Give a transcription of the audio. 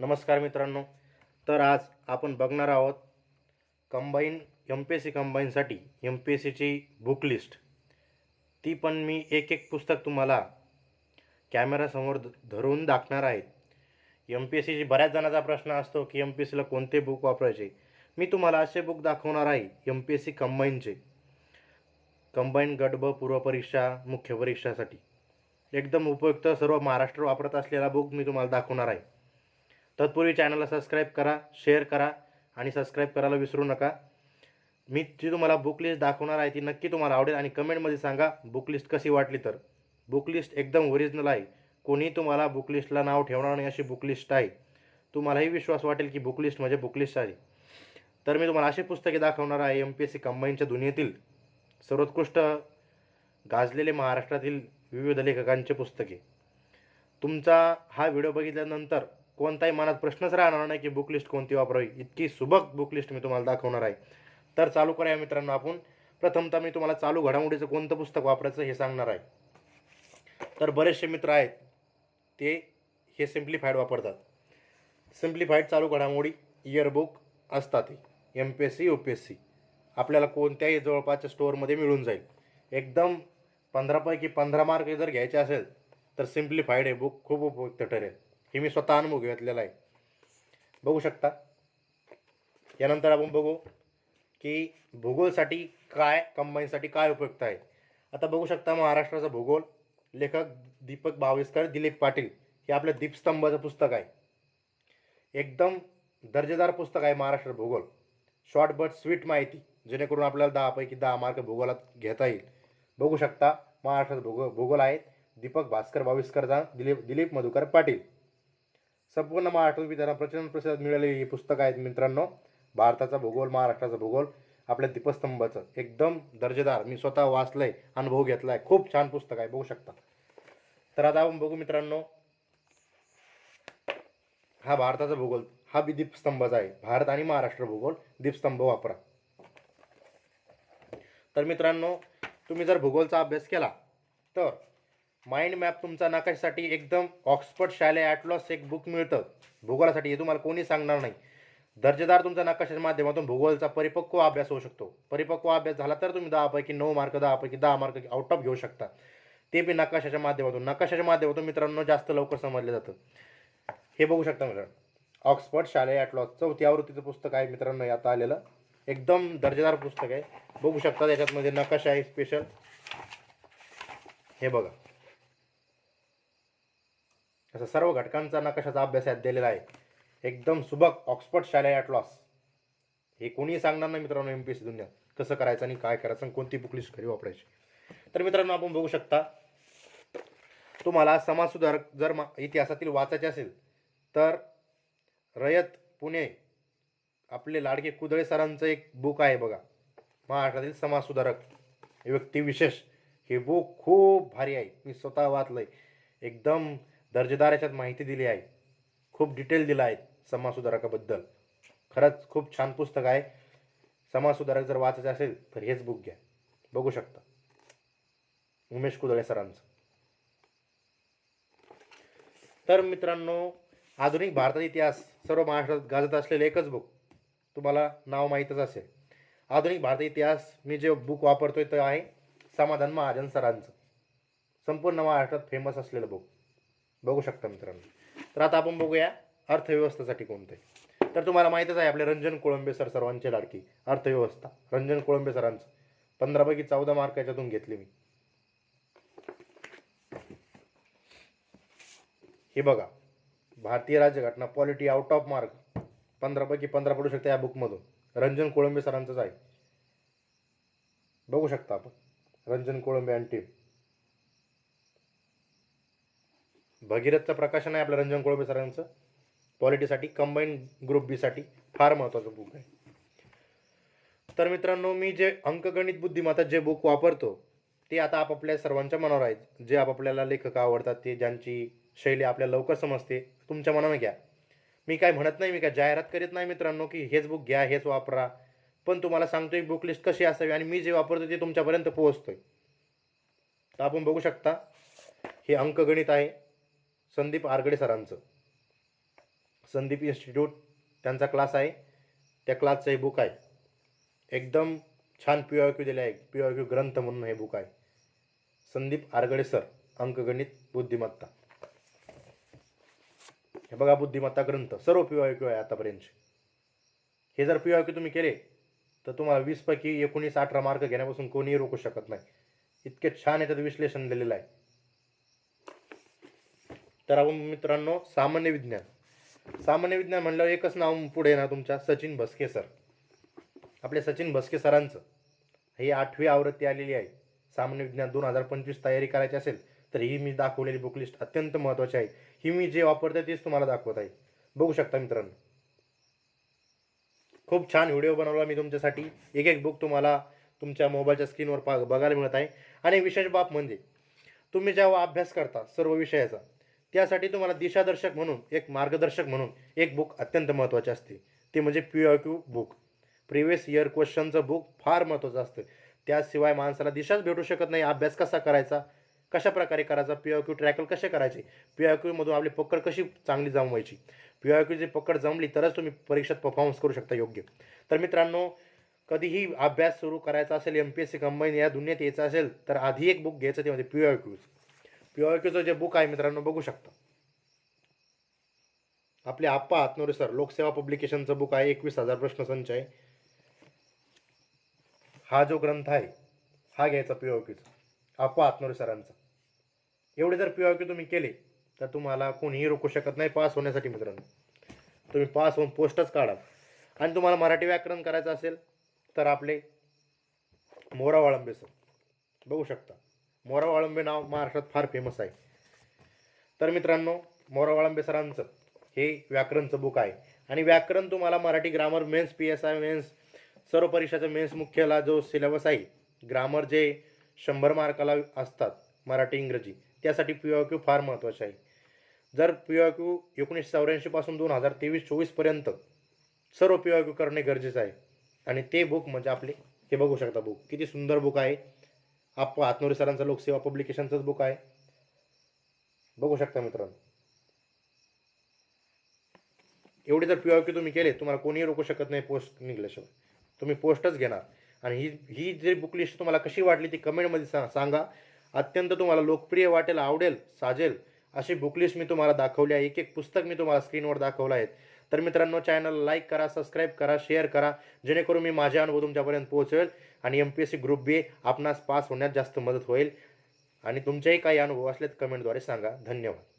नमस्कार मित्रांनो. तर आज आपण बघणार आहोत combine M P S C कंबाईनसाठी M P S सीची बुक लिस्ट ती पण मी एक एक पुस्तक तुम्हाला कॅमेरासमोर धरून दाखणार आहेत एम पी एस सीची बऱ्याच जणांचा प्रश्न असतो की एम पी एस सीला कोणते बुक वापरायचे? मी तुम्हाला असे बुक दाखवणार आहे एम पी एस सी कंबाईनचे. कंबाईन गट ब पूर्वपरीक्षा मुख्य परीक्षासाठी. एकदम उपयुक्त सर्व महाराष्ट्र वापरत असलेला बुक मी तुम्हाला दाखवणार आहे. तत्पूर्वी चॅनलला सबस्क्राईब करा शेअर करा आणि सबस्क्राईब करायला विसरू नका. मी जी तुम्हाला बुक लिस्ट दाखवणार आहे ती नक्की तुम्हाला आवडेल आणि कमेंटमध्ये सांगा बुक लिस्ट कशी वाटली तर. बुक लिस्ट एकदम ओरिजिनल आहे. कोणी तुम्हाला बुक लिस्टला नाव ठेवणार नाही अशी बुक लिस्ट आहे. तुम्हालाही विश्वास वाटेल की बुक लिस्ट म्हणजे बुक लिस्ट आहे. तर मी तुम्हाला अशी पुस्तके दाखवणार आहे एम पी एस सी कंबाईनच्या दुनियेतील सर्वोत्कृष्ट गाजलेले महाराष्ट्रातील विविध लेखकांचे पुस्तके. तुमचा हा व्हिडिओ बघितल्यानंतर कोणताही मनात प्रश्नच राहणार नाही की बुक लिस्ट कोणती वापरावी. इतकी सुबक बुक लिस्ट मी तुम्हाला दाखवणार आहे. तर चालू करूया मित्रांनो आपण. प्रथमतः मी तुम्हाला चालू घडामोडीचं कोणतं पुस्तक वापरायचं हे सांगणार आहे. तर बरेचसे मित्र आहेत ते हे सिम्प्लिफाईड वापरतात. सिम्प्लिफाईड चालू घडामोडी इयरबुक असतात. M P S C U P S C आपल्याला कोणत्याही जवळपासच्या स्टोअरमध्ये मिळून जाईल. एकदम पंधरापैकी पंधरा मार्क जर घ्यायचे असेल तर सिम्प्लिफाईड हे बुक खूप उपयुक्त ठरेल. हे मी स्वतः अनुभव घेतलेला आहे. बघू शकता. यानंतर आपण बघू की भूगोलसाठी काय कंबाईनसाठी काय उपयुक्त आहे. आता बघू शकता महाराष्ट्राचा भूगोल. लेखक दीपक भावेसकर दिलीप पाटील हे आपल्या दीपस्तंभाचं पुस्तक आहे. एकदम दर्जेदार पुस्तक आहे महाराष्ट्र भूगोल. शॉर्ट बट स्वीट माहिती जेणेकरून आपल्याला दहापैकी दहा मार्क भूगोलात घेता येईल. बघू शकता महाराष्ट्रात भूगोल भूगोल आहेत दीपक भास्कर भाविस्कर दिलीप दिलीप मधुकर पाटील. संपूर्ण महाराष्ट्रात विद्यार्थ्यांना प्रचंड प्रसिद्ध मिळालेली ही पुस्तकं आहेत मित्रांनो. भारताचा भूगोल महाराष्ट्राचा भूगोल आपल्या दीपस्तंभाचं. एकदम दर्जेदार. मी स्वतः वाचलंय अनुभव घेतला आहे खूप छान पुस्तक आहे बघू शकता. तर आता आपण बघू मित्रांनो. हा भारताचा भूगोल हा बी दीपस्तंभच आहे. भारत आणि महाराष्ट्र भूगोल दीपस्तंभ वापरा. तर मित्रांनो तुम्ही जर भूगोलचा अभ्यास केला तर माइंड मॅप तुमचा नकाशासाठी एकदम ऑक्सफर्ड शालेय ॲटलॉस एक बुक मिळतं. भूगोलासाठी हे तुम्हाला कोणी सांगणार नाही. दर्जेदार तुमचा नकाशाच्या माध्यमातून भूगोलचा परिपक्व अभ्यास होऊ शकतो. परिपक्व अभ्यास झाला तर तुम्ही दहापैकी नऊ मार्क दहापैकी दहा मार्क आउट ऑफ घेऊ शकता. ते बी नकाशाच्या माध्यमातून. नकाशाच्या माध्यमातून मित्रांनो जास्त लवकर समजलं जातं. हे बघू शकता मित्रांनो. ऑक्सफर्ड शालेय ॲटलॉस चौथी आवृत्तीचं पुस्तक आहे मित्रांनो आता आलेलं. एकदम दर्जेदार पुस्तक आहे. बघू शकता त्याच्यातमध्ये म्हणजे नकाशा आहे स्पेशल हे बघा. अशा सर्व घटकांचा नकाशाचा अभ्यास यात दिलेला आहे. एकदम सुबक ऑक्सफर्ड शालेय ॲटलॉस हे कोणीही सांगणार नाही मित्रांनो एम पी एस सी दुनियात कसं करायचं आणि काय करायचं आणि कोणती बुक लिस्ट घरी वापरायची? तर मित्रांनो आपण बघू शकता तुम्हाला समाजसुधारक जर मा इतिहासातील वाचायचे असेल तर रयत पुणे आपले लाडके कुदळे सरांचं एक बुक आहे बघा. महाराष्ट्रातील समाजसुधारक. व्यक्ती विशेष हे बुक खूप भारी आहे. मी स्वतः वाचलंय. एकदम दर्जेदार याच्यात माहिती दिली आहे. खूप डिटेल दिलं आहे समाजसुधारकाबद्दल. खरंच खूप छान पुस्तक आहे. समाजसुधारक जर वाचायचं असेल तर हेच बुक घ्या. बघू शकता. उमेश कुदळे सरांचं. तर मित्रांनो आधुनिक भारताचा इतिहास सर्व महाराष्ट्रात गाजत असलेलं एकच बुक तुम्हाला नाव माहीतच असेल. आधुनिक भारत इतिहास मी जे बुक वापरतोय ते आहे समाधान महाजन सरांचं. संपूर्ण महाराष्ट्रात फेमस असलेलं बुक बघू शकता मित्रांनो. तर आता आपण बघूया अर्थव्यवस्थेसाठी कोणते. तर तुम्हाला माहीतच आहे आपले रंजन कोळंबे सर सर्वांचे लाडकी अर्थव्यवस्था. रंजन कोळंबे सरांचं. पंधरापैकी चौदा मार्क याच्यातून घेतले मी. हे बघा भारतीय राज्यघटना पॉलिटी आउट ऑफ मार्क पंधरापैकी पंधरा पडू शकते या बुकमधून रंजन कोळंबे सरांचंच आहे. बघू शकता आपण. रंजन कोळंबे आणि टीम भगीरथचं प्रकाशन आहे आपलं रंजन कोळंबे सरांचं. पॉलिटीसाठी कंबाईन ग्रुप बीसाठी फार महत्त्वाचं बुक आहे. तर मित्रांनो मी जे अंकगणित बुद्धिमत्ता जे बुक वापरतो ते आता आपापल्या सर्वांच्या मनावर आहेत. जे आपापल्याला लेखक आवडतात ते ज्यांची शैली आपल्याला लवकर समजते तुमच्या मनानं घ्या. मी काय म्हणत नाही मी काय जाहिरात करीत नाही मित्रांनो की हेच बुक घ्या हेच वापरा. पण तुम्हाला सांगतोय बुक लिस्ट कशी असावी आणि मी जे वापरतो ते तुमच्यापर्यंत पोहोचतोय. तर आपण बघू शकता हे अंकगणित आहे. संदीप आरगडे सरांचं. संदीप इन्स्टिट्यूट त्यांचा क्लास आहे. त्या क्लासचं हे बुक आहे. एकदम छान पी आय क्यू दिले आहे. पी आय क्यू ग्रंथ म्हणून हे बुक आहे. संदीप आरगडे सर अंकगणित बुद्धिमत्ता. हे बघा बुद्धिमत्ता ग्रंथ. सर्व पी आय क्यू आहे आतापर्यंत हे जर पी आय क्यू तुम्ही केले तर तुम्हाला वीसपैकी एकोणीस अठरा मार्क घेण्यापासून कोणीही रोखू शकत नाही. इतके छान याच्यात विश्लेषण दिलेलं आहे. तर आपण मित्रांनो सामान्य विज्ञान. सामान्य विज्ञान म्हणल्यावर एकच नाव पुढे येणार तुमच्या सचिन भस्के सर आपले सचिन भस्के सरांचं ही आठवी आवृत्ती आलेली आहे. सामान्य विज्ञान दोन हजार पंचवीस तयारी करायची असेल तर ही मी दाखवलेली बुक लिस्ट अत्यंत महत्त्वाची आहे. ही मी जे वापरते तेच तुम्हाला दाखवत आहे. बघू शकता मित्रांनो. खूप छान व्हिडिओ बनवला मी तुमच्यासाठी. एक एक बुक तुम्हाला तुमच्या मोबाईलच्या स्क्रीनवर पा बघायला मिळत आहे. आणि विशेष बाब म्हणजे तुम्ही जेव्हा अभ्यास करता सर्व विषयाचा त्यासाठी तुम्हाला दिशादर्शक म्हणून एक मार्गदर्शक म्हणून एक बुक अत्यंत महत्त्वाचे असते. ते म्हणजे P I Q book previous year क्वेश्चनचं book फार महत्त्वाचं असतं. त्याशिवाय माणसाला दिशाच भेटू शकत नाही. अभ्यास कसा करायचा? कशा प्रकारे करायचा? पी आय क्यू ट्रॅकल कसे करायचे? पी आय क्यूमधून आपली पकड कशी चांगली जमवायची? पी आय क्यूची पकड जमली तरच तुम्ही परीक्षेत परफॉर्मन्स करू शकता योग्य. तर मित्रांनो कधीही अभ्यास सुरू करायचा असेल M P S C combine या दुनियेत यायचं असेल तर आधी एक बुक घ्यायचं ते म्हणजे P I Qs P J book आहे मित्रांनो बघू शकता. आपले आप्पा हातनोरे सर लोकसेवा पब्लिकेशनचं बुक आहे एकवीस हजार प्रश्नसंच आहे. हा जो ग्रंथ आहे हा घ्यायचा पी आप्पा हातनोरे सरांचा. एवढे जर पी तुम्ही केले तर तुम्हाला कोणीही रोखू शकत नाही पास होण्यासाठी मित्रांनो. तुम्ही पास होऊन पोस्टच काढा. आणि तुम्हाला मराठी व्याकरण करायचं असेल तर आपले मोरा वाळंबे सर बघू शकता. मोरा वाळंबे नाव महाराष्ट्रात फार फेमस आहे. तर मित्रांनो मोरा वाळंबे सरांचं हे व्याकरणचं बुक आहे. आणि व्याकरण तुम्हाला Marathi grammar mains P S I mains सर्व परीक्षाचा मेन्स मुख्यला जो सिलेबस आहे ग्रामर जे शंभर मार्काला असतात मराठी इंग्रजी त्यासाठी पी ओ क्यू फार महत्त्वाचे आहे. जर पी ओ क्यू एकोणीसशे चौऱ्याऐंशीपासून दोन हजार तेवीस चोवीसपर्यंत सर्व पी ओ क्यू करणे गरजेचं आहे. आणि ते बुक म्हणजे आपले हे बघू शकता बुक किती सुंदर बुक आहे. आप्पा हातनोरे सरांचं लोकसेवा पब्लिकेशनचंच बुक आहे. बघू शकता मित्रांनो. एवढे जर पी ओ क्यू तुम्ही केले तुम्हाला कोणीही रोखू शकत नाही पोस्ट निघल्याशिवाय. तुम्ही पोस्टच घेणार. आणि ही ही जी बुक लिस्ट तुम्हाला कशी वाटली ती कमेंटमध्ये सा सांगा. अत्यंत तुम्हाला लोकप्रिय वाटेल आवडेल साजेल अशी बुक लिस्ट मी तुम्हाला दाखवली आहे. एक एक पुस्तक मी तुम्हाला स्क्रीनवर दाखवलं आहे. तर मित्रांनो चॅनल लाईक करा सबस्क्राईब करा शेअर करा जेणेकरून मी माझे अनुभव तुमच्यापर्यंत पोहोचवेल आणि M P S C group B आपणास पास होण्यात जास्त मदत होईल. आणि तुमचेही काही अनुभव असले तर कमेंटद्वारे सांगा. धन्यवाद.